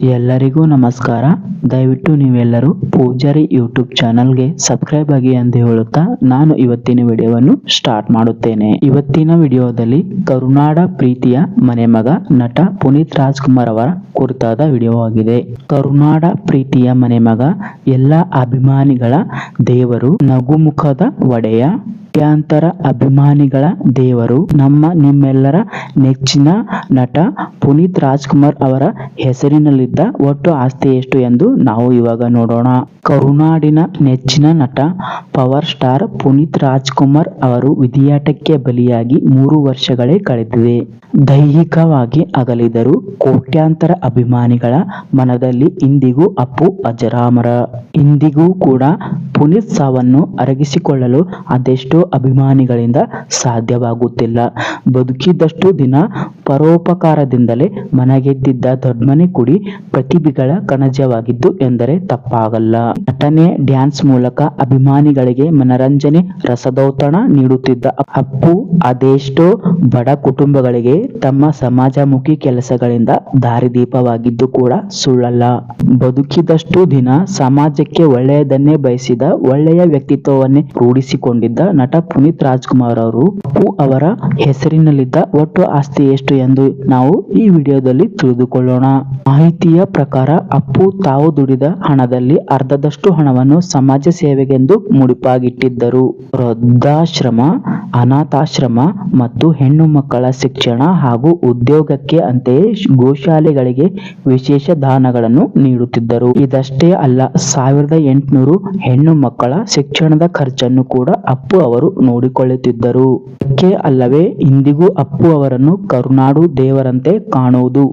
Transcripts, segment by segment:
ಎಲ್ಲರಿಗೂ ನಮಸ್ಕಾರ. ದಯವಿಟ್ಟು ನೀವೆಲ್ಲರೂ ಪೂಜಾರಿ ಯೂಟ್ಯೂಬ್ ಚಾನಲ್ಗೆ ಸಬ್ಸ್ಕ್ರೈಬ್ ಆಗಿ ಎಂದು ಹೇಳುತ್ತಾ ನಾನು ಇವತ್ತಿನ ವಿಡಿಯೋವನ್ನು ಸ್ಟಾರ್ಟ್ ಮಾಡುತ್ತೇನೆ. ಇವತ್ತಿನ ವಿಡಿಯೋದಲ್ಲಿ ಕರುನಾಡ ಪ್ರೀತಿಯ ಮನೆಮಗ ನಟ ಪುನೀತ್ ರಾಜ್ಕುಮಾರ್ ಅವರ ಕುರಿತಾದ ವಿಡಿಯೋ ಆಗಿದೆ ಕರುನಾಡ ಪ್ರೀತಿಯ ಮನೆಮಗ ಎಲ್ಲ ಅಭಿಮಾನಿಗಳ ದೇವರು ನಗುಮುಖದ ಒಡೆಯ ಕೋಟ್ಯಾಂತರ ಅಭಿಮಾನಿಗಳ ದೇವರು, ನಮ್ಮ ನಿಮ್ಮೆಲ್ಲರ ನೆಚ್ಚಿನ ನಟ ಪುನೀತ್ ರಾಜ್ಕುಮಾರ್ ಅವರ ಹೆಸರಿನಲ್ಲಿದ್ದ ಒಟ್ಟು ಆಸ್ತಿ ಎಷ್ಟು ಎಂದು ನಾವು ಇವಾಗ ನೋಡೋಣ. ಕರುನಾಡಿನ ನೆಚ್ಚಿನ ನಟ, ಪವರ್ ಸ್ಟಾರ್ ಪುನೀತ್ ರಾಜ್ಕುಮಾರ್ ಅವರು ವಿಧಿಯಾಟಕ್ಕೆ ಬಲಿಯಾಗಿ ಮೂರು ವರ್ಷಗಳೇ ಕಳೆದಿವೆ. ದೈಹಿಕವಾಗಿ ಅಗಲಿದರು ಕೋಟ್ಯಾಂತರ ಅಭಿಮಾನಿಗಳ ಮನದಲ್ಲಿ ಇಂದಿಗೂ ಅಪ್ಪು ಅಜರಾಮರ. ಇಂದಿಗೂ ಕೂಡ ಪುನೀತ್ ಸಾವನ್ನು ಅರಗಿಸಿಕೊಳ್ಳಲು ಅದೆಷ್ಟೋ ಅಭಿಮಾನಿಗಳಿಂದ ಸಾಧ್ಯವಾಗುತ್ತಿಲ್ಲ. ಬದುಕಿದ್ದಷ್ಟು ದಿನ ಪರೋಪಕಾರದಿಂದಲೇ ಮನಗೆದ್ದಿದ್ದ ದೊಡ್ಮನೆ ಕುಡಿ ಪ್ರತಿಭೆಗಳ ಕಣಜವಾಗಿದ್ದು ಎಂದರೆ ತಪ್ಪಾಗಲ್ಲ. ನಟನೆ, ಡ್ಯಾನ್ಸ್ ಮೂಲಕ ಅಭಿಮಾನಿಗಳಿಗೆ ಮನರಂಜನೆ, ರಸದೌತಣ ನೀಡುತ್ತಿದ್ದ ಅಪ್ಪು, ಅದೆಷ್ಟೋ ಬಡ ಕುಟುಂಬಗಳಿಗೆ ತಮ್ಮ ಸಮಾಜಮುಖಿ ಕೆಲಸಗಳಿಂದ ದಾರಿದೀಪವಾಗಿದ್ದು ಕೂಡ ಸುಳ್ಳಲ್ಲ. ಬದುಕಿದಷ್ಟು ದಿನ ಸಮಾಜಕ್ಕೆ ಒಳ್ಳೆಯದನ್ನೇ ಬಯಸಿದ ಒಳ್ಳೆಯ ವ್ಯಕ್ತಿತ್ವವನ್ನೇ ರೂಢಿಸಿಕೊಂಡಿದ್ದ ನಟ ಪುನೀತ್ ರಾಜ್ಕುಮಾರ್ ಅವರು ಅಪ್ಪು ಅವರ ಹೆಸರಿನಲ್ಲಿದ್ದ ಒಟ್ಟು ಆಸ್ತಿ ಎಷ್ಟು ಎಂದು ನಾವು ಈ ವಿಡಿಯೋದಲ್ಲಿ ತಿಳಿದುಕೊಳ್ಳೋಣ. ಮಾಹಿತಿಯ ಪ್ರಕಾರ ಅಪ್ಪು ತಾವು ದುಡಿದ ಹಣದಲ್ಲಿ ಅರ್ಧದಷ್ಟು ಹಣವನ್ನು ಸಮಾಜ ಸೇವೆಗೆಂದು ಮುಡಿಪಾಗಿಟ್ಟಿದ್ದರು. ವೃದ್ಧಾಶ್ರಮ, ಅನಾಥಾಶ್ರಮ ಮತ್ತು ಹೆಣ್ಣು ಮಕ್ಕಳ ಶಿಕ್ಷಣ ಹಾಗೂ ಉದ್ಯೋಗಕ್ಕೆ ಅಂತೆಯೇ ಗೋಶಾಲೆಗಳಿಗೆ ವಿಶೇಷ ದಾನಗಳನ್ನು ನೀಡುತ್ತಿದ್ದರು. ಇದಷ್ಟೇ ಅಲ್ಲ, ಸಾವಿರದ ಎಂಟುನೂರು ಹೆಣ್ಣು ಮಕ್ಕಳ ಶಿಕ್ಷಣದ ಖರ್ಚನ್ನು ಕೂಡ ಅಪ್ಪು ಅವರು ನೋಡಿಕೊಳ್ಳುತ್ತಿದ್ದರು. ಅದಕ್ಕೆ ಅಲ್ಲವೇ, ಇಂದಿಗೂ ಅಪ್ಪು ಅವರನ್ನು ಕರುನಾಡು ದೇವರಂತೆ ಕಾಣುವುದು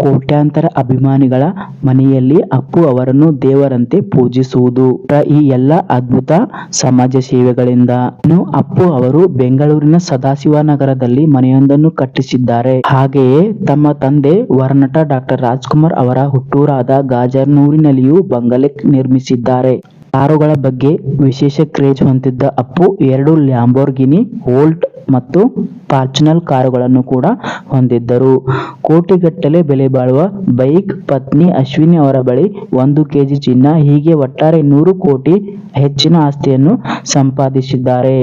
ಕೋಟ್ಯಾಂತರ ಅಭಿಮಾನಿಗಳ ಮನೆಯಲ್ಲಿ ಅಪ್ಪು ಅವರನ್ನು ದೇವರಂತೆ ಪೂಜಿಸುವುದು. ಈ ಎಲ್ಲ ಅದ್ಭುತ ಸಮಾಜ ಸೇವೆಗಳಿಂದ. ಅಪ್ಪು ಅವರು ಬೆಂಗಳೂರಿನ ಸದಾಶಿವನಗರದಲ್ಲಿ ಮನೆಯೊಂದನ್ನು ಕಟ್ಟಿಸಿದ್ದಾರೆ. ಹಾಗೆಯೇ ತಮ್ಮ ತಂದೆ ವರನಟ ಡಾಕ್ಟರ್ ರಾಜ್ಕುಮಾರ್ ಅವರ ಹುಟ್ಟೂರಾದ ಗಾಜರ್ನೂರಿನಲ್ಲಿಯೂ ಬಂಗಲೆ ನಿರ್ಮಿಸಿದ್ದಾರೆ. ಕಾರುಗಳ ಬಗ್ಗೆ ವಿಶೇಷ ಕ್ರೇಜ್ ಹೊಂದಿದ್ದ ಅಪ್ಪು ಎರಡು ಲ್ಯಾಂಬೋರ್ಗಿನಿ ವೋಲ್ಟ್ ಮತ್ತು ಫಾರ್ಚುನರ್ ಕಾರುಗಳನ್ನು ಕೂಡ ಹೊಂದಿದ್ದರು. ಕೋಟಿಗಟ್ಟಲೆ ಬೆಲೆ ಬಾಳುವ ಬೈಕ್ ಪತ್ನಿ ಅಶ್ವಿನಿ ಅವರ ಬಳಿ ಒಂದು ಕೆಜಿ ಚಿನ್ನ, ಹೀಗೆ ಒಟ್ಟಾರೆ ನೂರು ಕೋಟಿ ಹೆಚ್ಚಿನ ಆಸ್ತಿಯನ್ನು ಸಂಪಾದಿಸಿದ್ದಾರೆ.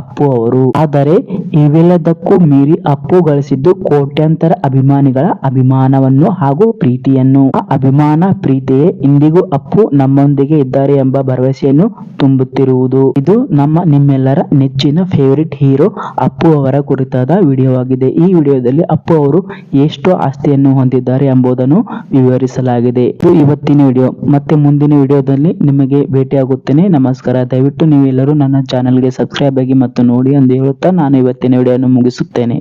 ಅಪ್ಪು ಅವರು, ಆದರೆ ಇವೆಲ್ಲದಕ್ಕೂ ಮೀರಿ ಅಪ್ಪು ಗಳಿಸಿದ್ದು ಕೋಟ್ಯಾಂತರ ಅಭಿಮಾನಿಗಳ ಅಭಿಮಾನವನ್ನು ಹಾಗೂ ಪ್ರೀತಿಯನ್ನು. ಆ ಅಭಿಮಾನ, ಪ್ರೀತಿಯೇ ಇಂದಿಗೂ ಅಪ್ಪು ನಮ್ಮೊಂದಿಗೆ ಇದ್ದಾರೆ ಎಂಬ ಭರವಸೆಯನ್ನು ತುಂಬುತ್ತಿರುವುದು. ಇದು ನಮ್ಮ ನಿಮ್ಮೆಲ್ಲರ ನೆಚ್ಚಿನ ಫೇವರಿಟ್ ಹೀರೋ ಅಪ್ಪು ಅವರ ಕುರಿತಾದ ವಿಡಿಯೋ ಆಗಿದೆ ಈ ವಿಡಿಯೋದಲ್ಲಿ ಅಪ್ಪು ಅವರು ಎಷ್ಟು ಆಸ್ತಿಯನ್ನು ಹೊಂದಿದ್ದಾರೆ ಎಂಬುದನ್ನು ವಿವರಿಸಲಾಗಿದೆ. ಇದು ಇವತ್ತಿನ ವಿಡಿಯೋ. ಮತ್ತೆ ಮುಂದಿನ ವಿಡಿಯೋದಲ್ಲಿ ನಿಮಗೆ ಭೇಟಿಯಾಗುತ್ತೇನೆ. ನಮಸ್ಕಾರ. ದಯವಿಟ್ಟು ನೀವೆಲ್ಲರೂ ನನ್ನ ಚಾನಲ್ಗೆ ಸಬ್ಸ್ಕ್ರೈಬ್ ಆಗಿ ಮತ್ತು ನೋಡಿ ಎಂದು ಹೇಳುತ್ತಾ ನಾನು ಇವತ್ತಿನ ವಿಡಿಯೋವನ್ನು ಮುಗಿಸುತ್ತೇನೆ.